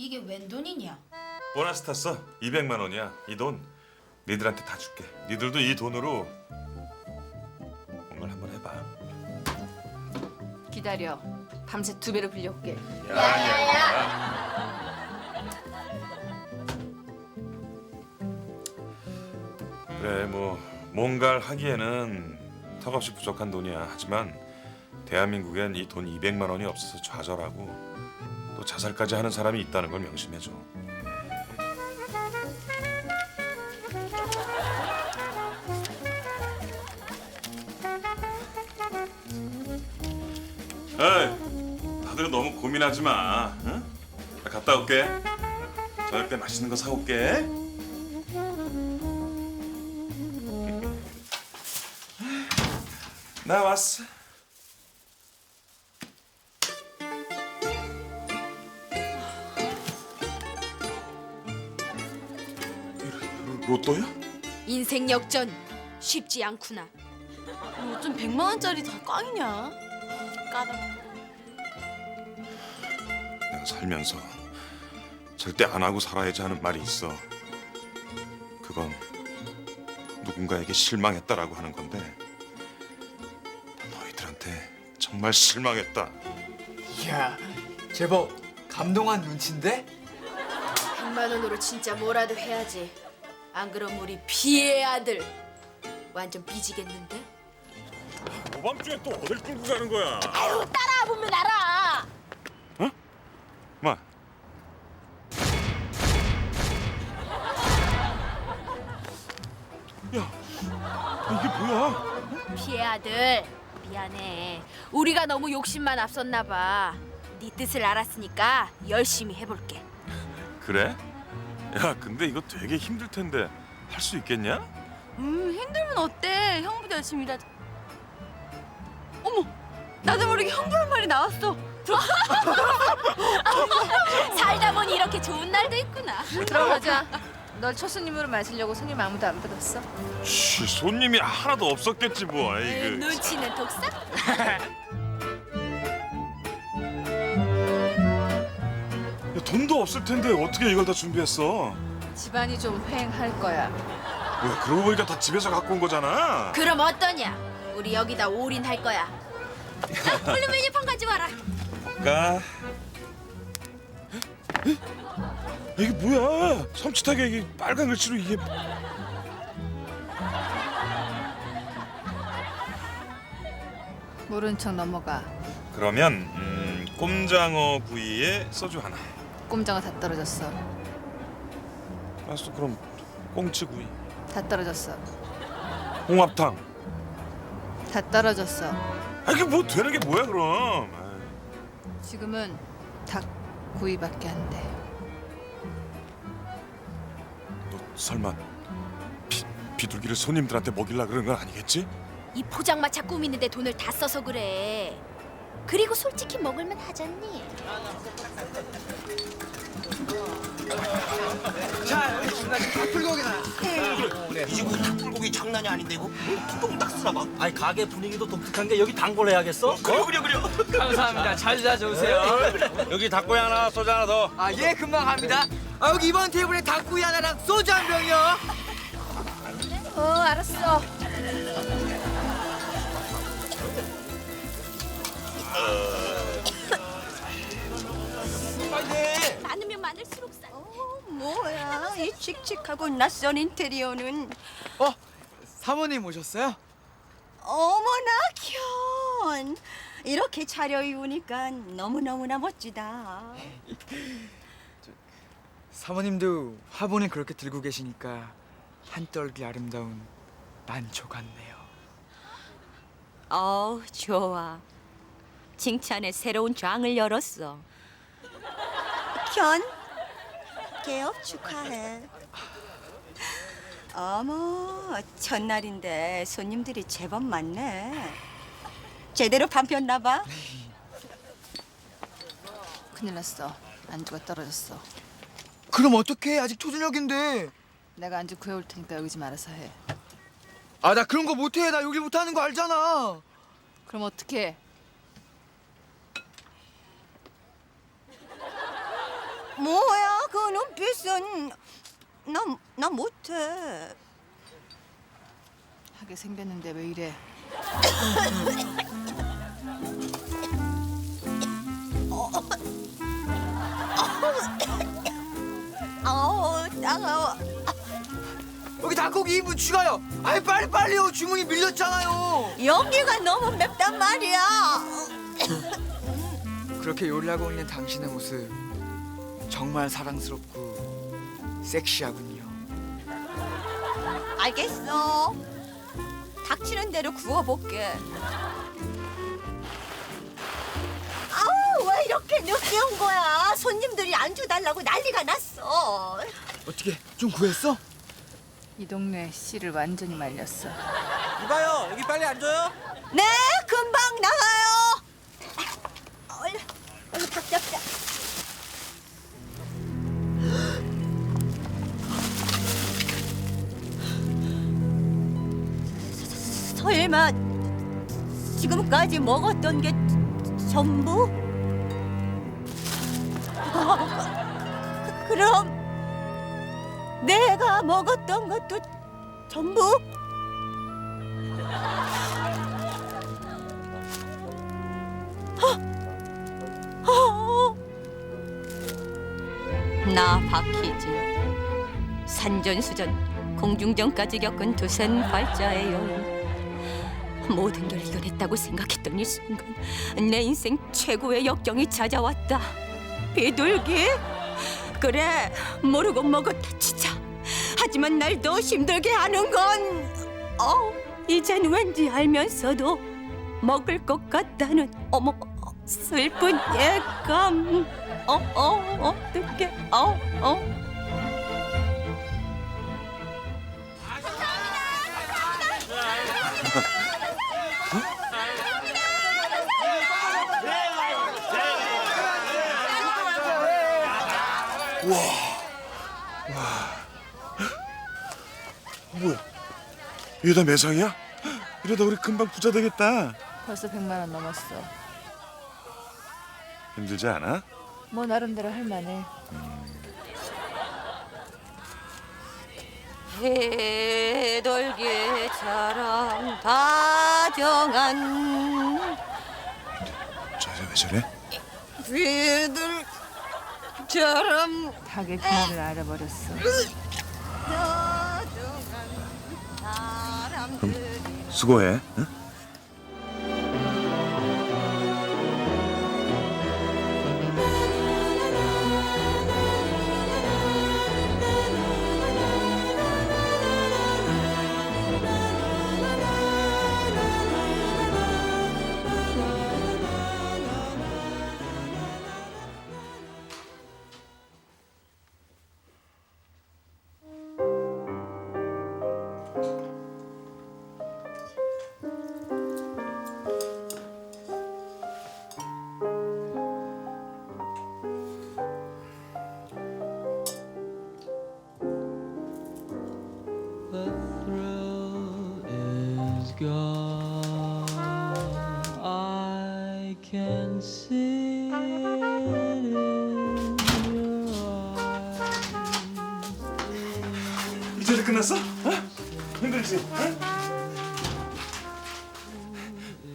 이게 웬 돈이냐? 보너스 탔어. 200만 원이야. 이 돈 니들한테 다 줄게. 니들도 이 돈으로 뭔가 한번 해봐. 기다려. 밤새 두 배로 빌려올게. 그래 뭐 뭔가를 하기에는 턱없이 부족한 돈이야. 하지만 대한민국엔 이 돈 200만 원이 없어서 좌절하고 또 자살까지 하는 사람이 있다는 걸 명심해줘. 에이, 다들 너무 고민하지 마. 응? 나 갔다 올게. 저녁 때 맛있는 거 사올게. 나 왔어. 로- 로또야? 인생 역전 쉽지 않구나. 어쩜 100만 원짜리 다 꽝이냐? 까다. 내가 살면서 절대 안 하고 살아야지 하는 말이 있어. 그건 누군가에게 실망했다라고 하는 건데 나 너희들한테 정말 실망했다. 이야, 제법 감동한 눈치인데? 100만 원으로 진짜 뭐라도 해야지. 안 그럼 우리 비의 아들 완전 삐지겠는데? 오밤중에 또 어딜 끌고 가는 거야? 따라보면 알아. 마. 야, 이게 뭐야? 비의 아들 미안해. 우리가 너무 욕심만 앞섰나 봐. 네 뜻을 알았으니까 열심히 해볼게. 그래? 야, 근데 이거 되게 힘들 텐데 할 수 있겠냐? 음 힘들면 어때? 형부터 열심히 일하자. 어머, 나도 모르게 형부란 말이 나왔어. 살다 보니 이렇게 좋은 날도 있구나. 들어가자. 널 첫 손님으로 마시려고 손님 아무도 안 받았어. 씨, 손님이 하나도 없었겠지 뭐. 아이고. 눈치는 독삭. 돈도 없을 텐데 어떻게 이걸 다 준비했어? 집안이 좀 휑할 거야. 뭐야, 그러고 보니까 다 집에서 갖고 온 거잖아. 그럼 어떠냐? 우리 여기다 올인할 거야. 블루 메뉴판 가져와라. 볼까? 이게 뭐야? 섬찟하게 이게 빨간 글씨로 이게 모른 척 넘어가. 그러면 음, 꼼장어 구이에 소주 하나. 꼼장어 다 떨어졌어. 알았어, 그럼 꽁치 구이, 다 떨어졌어. 홍합탕. 다 떨어졌어. 아 이게 뭐 되는 게 뭐야 그럼? 아이. 지금은 닭 구이밖에 안 돼. 너 설마 비, 비둘기를 손님들한테 먹일라 그런 건 아니겠지? 이 포장마차 꾸미는데 돈을 다 써서 그래. 그리고 솔직히 먹을만 하잖니. 이거 닭불고기 장난이 아닌데 이거 뚜껑딱 쓰라봐 아니 가게 분위기도 독특한 게 여기 단골 해야겠어? 그려 그려 그려 감사합니다. 잘 다녀오세요. 여기 닭고기 하나, 소주 하나 더. 아, 예, 금방 갑니다. 아, 여기 이번 테이블에 닭구이 하나랑 소주 한 병이요. 어, 알았어. 많으면 많을수록 싸. 뭐야, 이 칙칙하고 낯선 인테리어는. 어, 사모님 오셨어요? 어머나 견. 이렇게 차려입으니까 너무너무나 멋지다. 사모님도 화분을 그렇게 들고 계시니까 한떨기 아름다운 난초 같네요. 어우 좋아 칭찬에 새로운 장을 열었어 견, 개업 축하해. 어머, 첫날인데 손님들이 제법 많네. 제대로 밥 폈나 봐. 큰일 났어. 안주가 떨어졌어. 그럼 어떡해? 아직 초저녁인데. 내가 안주 구해올 테니까 여기 좀 알아서 해. 아, 나 그런 거 못해. 나 요리 못하는 거 알잖아. 그럼 어떻게? 뭐해? 눈빛은 나나 못해. 하게 생겼는데 왜 이래? 아우 따가워. 여기 닭고기 2분 추가요. 아이 빨리 빨리요. 주문이 밀렸잖아요. 연기가 너무 맵단 말이야. 그렇게 요리하고 있는 당신의 모습 정말 사랑스럽고 섹시하군요. 알겠어. 닥치는 대로 구워볼게. 아우 왜 이렇게 늦게 온 거야? 손님들이 안주 달라고 난리가 났어. 어떻게 좀 구했어? 이 동네 씨를 완전히 말렸어. 이봐요 여기 빨리 앉아요. 네, 금방 나가 설마 지금까지 먹었던 게 전부? 어, 그럼 내가 먹었던 것도 전부? 나 박희진 산전수전 공중전까지 겪은 두센 발자의 여인 모든 걸 이겨냈다고 생각했던 이 순간 내 인생 최고의 역경이 찾아왔다. 비둘기? 그래 모르고 먹었다 치자. 하지만 날 더 힘들게 하는 건 어, 이젠 왠지 알면서도 먹을 것 같다는 어머 슬픈 예감. 어 어 어떡해. 어 어 뭐야? 이게 다 매상이야? 이러다 우리 금방 부자 되겠다. 벌써 100만 원 넘었어. 힘들지 않아? 뭐 나름대로 할 만해. 해돌기처럼 다정한 저래 왜 저래? 비 둘기처럼 닭의 비밀을 알아버렸어. 사람들 수고해. 응? Can see it in your eyes. 이제 끝났어? 어? 힘들지? 어?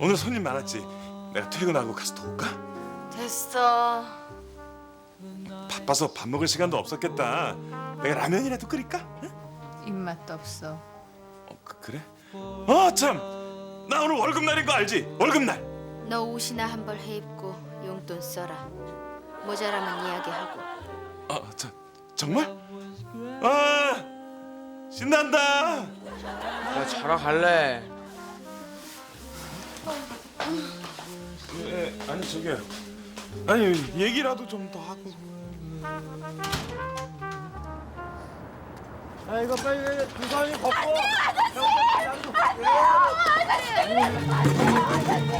오늘 손님 많았지? 내가 퇴근하고 가서 도울까? 됐어. 바빠서 밥 먹을 시간도 없었겠다. 내가 라면이라도 끓일까? 응? 입맛도 없어. 어, 그, 그래? 아 참! 나 오늘 월급 날인 거 알지? 월급 날! 너 옷이나 한 벌 해입고 용돈 써라. 모자라면 이야기하고. 아, 저, 정말? 아, 신난다! 나 자러 갈래. 예, 아니 저기 아니 얘기라도 좀 더 하고 아 이거 빨리 두산이 걷고.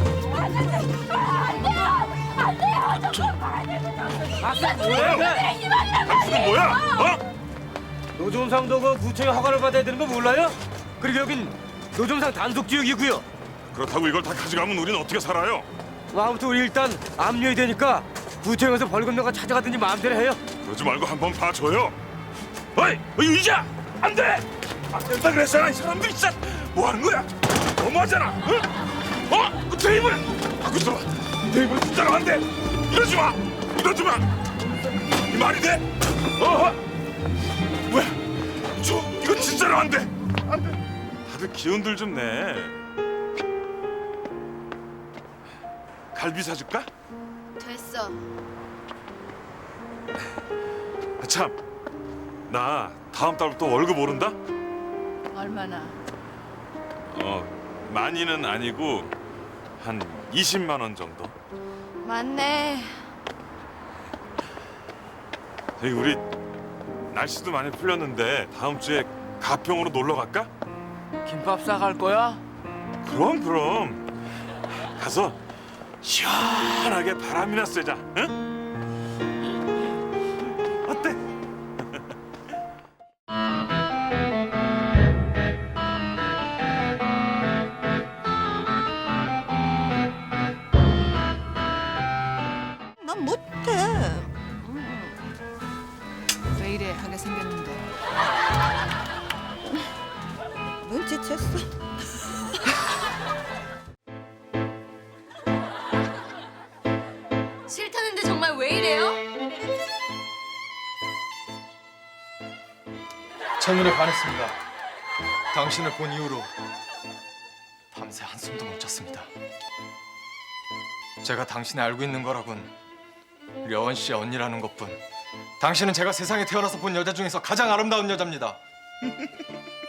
이거 뭐야? 어? 노점상도 그 구청의 허가를 받아야 되는 거 몰라요? 그리고 여긴 노점상 단속 지역이고요. 그렇다고 이걸 다 가져가면 우리는 어떻게 살아요? 뭐 아무튼 우리 일단 압류해야 되니까 구청에서 벌금 내고 찾아가든지 마음대로 해요. 그러지 말고 한 번 봐줘요. 어이, 어이 의자 안 돼. 안 된다 그랬잖아 이 사람들 진짜 뭐 하는 거야? 너무하잖아. 응? 어? 그 테이블 바꾸 들어. 테이블 진짜로 안 돼. 이러지 마. 이러지 마. 이 말이 돼? 어? 뭐야? 저 이거 진짜로 안 돼. 안 돼. 다들 기운들 좀 내. 갈비 사줄까? 됐어. 아, 참, 나 다음 달부터 월급 오른다? 얼마나? 어, 많이는 아니고 한 20만 원 정도. 맞네. 저기 우리 날씨도 많이 풀렸는데 다음 주에 가평으로 놀러 갈까? 김밥 싸갈 거야? 그럼 그럼. 가서 시원하게 바람이나 쐬자. 응? 눈치챘어. 싫다는데 정말 왜 이래요? 첫눈에 반했습니다. 당신을 본 이후로 밤새 한숨도 못 잤습니다. 제가 당신이 알고 있는 거라곤 려원 씨의 언니라는 것뿐. 당신은 제가 세상에 태어나서 본 여자 중에서 가장 아름다운 여자입니다.